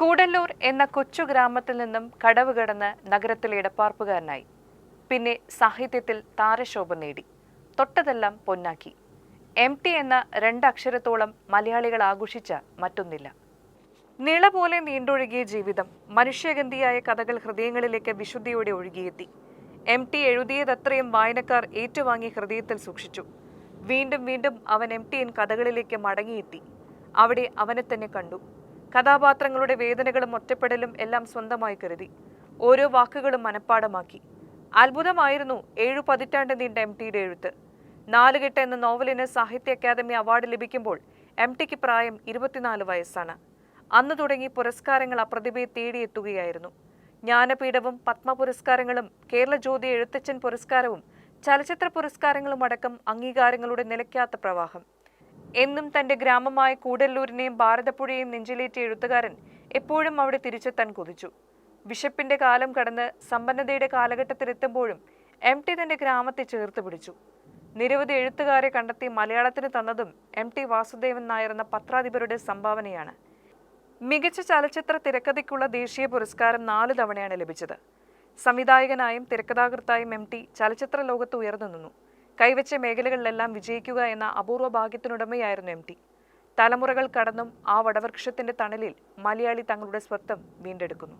കൂടല്ലൂർ എന്ന കൊച്ചു ഗ്രാമത്തിൽ നിന്നും കടവ് കടന്ന് നഗരത്തിലെ ഇടപ്പാർപ്പുകാരനായി. പിന്നെ സാഹിത്യത്തിൽ താരശോഭ നേടി. തൊട്ടതെല്ലാം പൊന്നാക്കി. എം ടി എന്ന രണ്ടക്ഷരത്തോളം മലയാളികൾ ആഘോഷിച്ച മറ്റൊന്നില്ല. നിള പോലെ നീണ്ടൊഴുകിയ ജീവിതം മനുഷ്യഗന്ധിയായ കഥകൾ ഹൃദയങ്ങളിലേക്ക് വിശുദ്ധിയോടെ ഒഴുകിയെത്തി. എം ടി എഴുതിയതത്രയും വായനക്കാർ ഏറ്റുവാങ്ങി ഹൃദയത്തിൽ സൂക്ഷിച്ചു. വീണ്ടും വീണ്ടും അവൻ എം ടി എൻ കഥകളിലേക്ക് മടങ്ങിയെത്തി. അവിടെ അവനെ തന്നെ കണ്ടു. കഥാപാത്രങ്ങളുടെ വേദനകളും ഒറ്റപ്പെടലും എല്ലാം സ്വന്തമായി കരുതി. ഓരോ വാക്കുകളും മനഃപ്പാടമാക്കി അത്ഭുതമായിരുന്നു ഏഴു പതിറ്റാണ്ട് നീണ്ട എം ടിയുടെ എഴുത്ത്. നാലുകെട്ട് എന്ന നോവലിന് സാഹിത്യ അക്കാദമി അവാർഡ് ലഭിക്കുമ്പോൾ എം ടിക്ക് പ്രായം ഇരുപത്തിനാല് വയസ്സാണ്. അന്ന് തുടങ്ങി പുരസ്കാരങ്ങൾ അപ്രതിഭയെ തേടിയെത്തുകയായിരുന്നു. ജ്ഞാനപീഠവും പത്മ പുരസ്കാരങ്ങളും കേരള ജ്യോതി എഴുത്തച്ഛൻ പുരസ്കാരവും ചലച്ചിത്ര പുരസ്കാരങ്ങളും അടക്കം അംഗീകാരങ്ങളുടെ നിലയ്ക്കാത്ത പ്രവാഹം. എന്നും തന്റെ ഗ്രാമമായ കൂടല്ലൂരിനെയും ഭാരതപ്പുഴയെയും നെഞ്ചിലേറ്റിയ എഴുത്തുകാരൻ എപ്പോഴും അവിടെ തിരിച്ചെത്താൻ കൊതിച്ചു. ബിഷപ്പിന്റെ കാലം കടന്ന് സമ്പന്നതയുടെ കാലഘട്ടത്തിലെത്തുമ്പോഴും എം ടി തന്റെ ഗ്രാമത്തെ ചേർത്ത് പിടിച്ചു. നിരവധി എഴുത്തുകാരെ കണ്ടെത്തി മലയാളത്തിന് തന്നതും എം ടി വാസുദേവൻ നായർ എന്ന പത്രാധിപരുടെ സംഭാവനയാണ്. മികച്ച ചലച്ചിത്ര തിരക്കഥയ്ക്കുള്ള ദേശീയ പുരസ്കാരം നാല് തവണയാണ് ലഭിച്ചത്. സംവിധായകനായും തിരക്കഥാകൃത്തായും എം ടി ചലച്ചിത്ര ലോകത്ത് ഉയർന്നു നിന്നു. കൈവച്ച മേഖലകളിലെല്ലാം വിജയിക്കുക എന്ന അപൂർവ ഭാഗ്യത്തിനുടമയായിരുന്നു എം ടി. തലമുറകൾ കടന്നും ആ വടവൃക്ഷത്തിന്റെ തണലിൽ മലയാളി തങ്ങളുടെ സ്വത്വം വീണ്ടെടുക്കുന്നു.